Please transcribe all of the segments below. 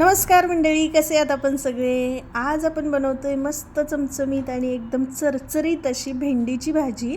नमस्कार मंडळी कसे आहात आपण सगळे? आज आपण बनवतोय मस्त चमचमीत आणि एकदम चरचरीत अशी भेंडीची भाजी.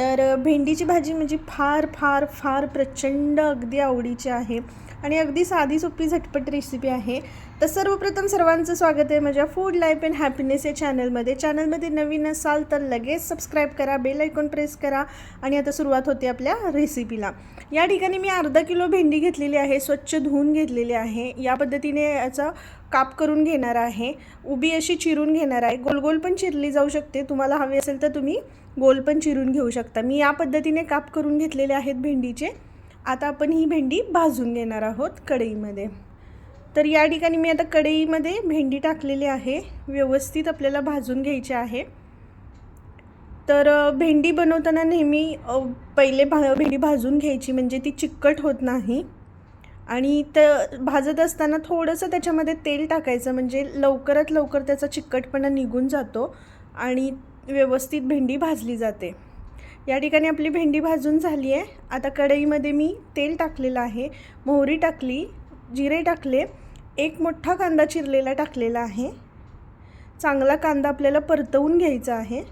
तर भेंडीची भाजी म्हणजे फार फार फार प्रचंड अगदी आवडीची आहे. आणि अगदी साधी सोपी झटपट रेसिपी आहे. तर सर्वप्रथम सर्वांचं स्वागत आहे माझ्या फूड लाईफ अँड हॅपीनेस या चॅनलमध्ये चॅनलमध्ये नवीन असाल तर लगेच सबस्क्राईब करा बेल आयकॉन प्रेस करा आणि आता सुरुवात होते आपल्या रेसिपीला या ठिकाणी मी अर्धा किलो भेंडी घेतलेली आहे स्वच्छ धुवून घेतलेली आहे. या पद्धतीने याचा काप करून घेणार आहे उभी अशी चिरून घेणार आहे. गोल गोल पण चिरली जाऊ शकते. तुम्हाला हवे असेल तर तुम्ही गोल पण चिरून घेऊ शकता. मी या पद्धतीने काप करून घेतलेले आहेत भेंडीचे. आता आपण ही भेंडी भाजून घेणार आहोत कढईमध्ये. तर या ठिकाणी मी आता कढईमध्ये भेंडी टाकलेली आहे. व्यवस्थित आपल्याला भाजून घ्यायची आहे. तर भेंडी बनवताना नेहमी पहिले भा भेंडी भाजून घ्यायची. म्हणजे ती चिकट होत नाही. आणि त भाजत असताना थोडंसं त्याच्यामध्ये तेल टाकायचं म्हणजे लवकरात लवकर त्याचा चिकटपणा निघून जातो आणि व्यवस्थित भेंडी भाजली जाते. या ठिकाणी आपली भेंडी भाजून झाली आहे. आता कढईमध्ये मी तेल टाकलेलं आहे मोहरी टाकली जिरे टाकले एक मोठा कांदा चिरलेला टाकलेला आहे. चांगला कांदा आपल्याला परतवून घ्यायचा आहे.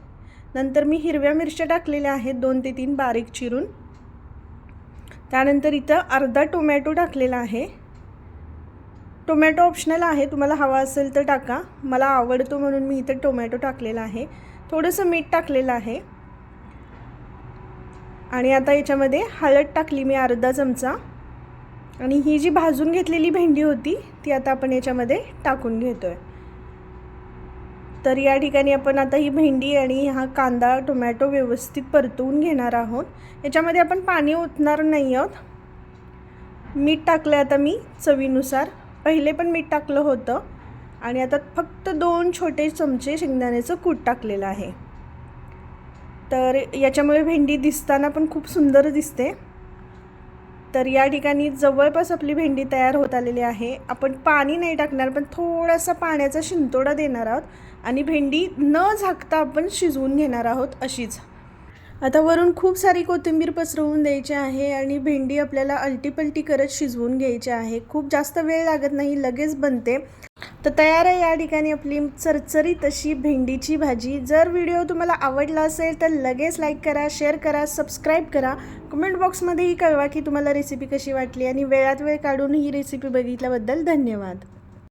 नंतर मी हिरव्या मिरच्या टाकलेल्या आहेत दोन ते तीन बारीक चिरून. त्यानंतर इथं अर्धा टोमॅटो टाकलेला आहे. टोमॅटो ऑप्शनल आहे तुम्हाला हवा असेल तर टाका. मला आवडतो म्हणून मी इथं टोमॅटो टाकलेला आहे. थोडंसं मीठ टाकलेलं आहे. आणि आता याच्यामध्ये हळद टाकली मी अर्धा चमचा. आणि ही जी भाजून घेतलेली भेंडी होती ती आता आपण याच्यामध्ये टाकून घेतो आहे तर या ठिकाणी आपण आता ही भेंडी आणि हा कांदा टोमॅटो व्यवस्थित परतवून घेणार आहोत. याच्यामध्ये आपण पाणी ओतणार नाही आहोत. मीठ टाकलं आता मी चवीनुसार. पहिले पण मीठ टाकलं होतं आणि आता फक्त दोन छोटे चमचे शेंगदाण्याचं कूट टाकलेलं आहे. तर याच्यामुळे भेंडी दिसताना पण खूप सुंदर दिसते. तर या ठिकाणी जवळपास आपली भेंडी तयार होत आलेली आहे. आपण पाणी नाही टाकणार पण थोडासा पाण्याचा शिंतोडा देणार आहोत आणि भेंडी न झाकता आपण शिजवून घेणार आहोत अशीच. आता वरून खूप सारी कोथिंबीर पसरवून द्यायची आहे आणि भेंडी आपल्याला अलटीपलटी करत शिजवून घ्यायची आहे. खूप जास्त वेळ लागत नाही लगेच बनते. तर तयार आहे या ठिकाणी आपली चरचरीत अशी भेंडीची भाजी. जर व्हिडिओ तुम्हाला आवडला असेल तर लगेच लाईक करा शेअर करा सबस्क्राईब करा. कमेंट बॉक्समध्येही कळवा की तुम्हाला रेसिपी कशी वाटली आणि वेळात वेळ काढून ही रेसिपी बघितल्याबद्दल धन्यवाद.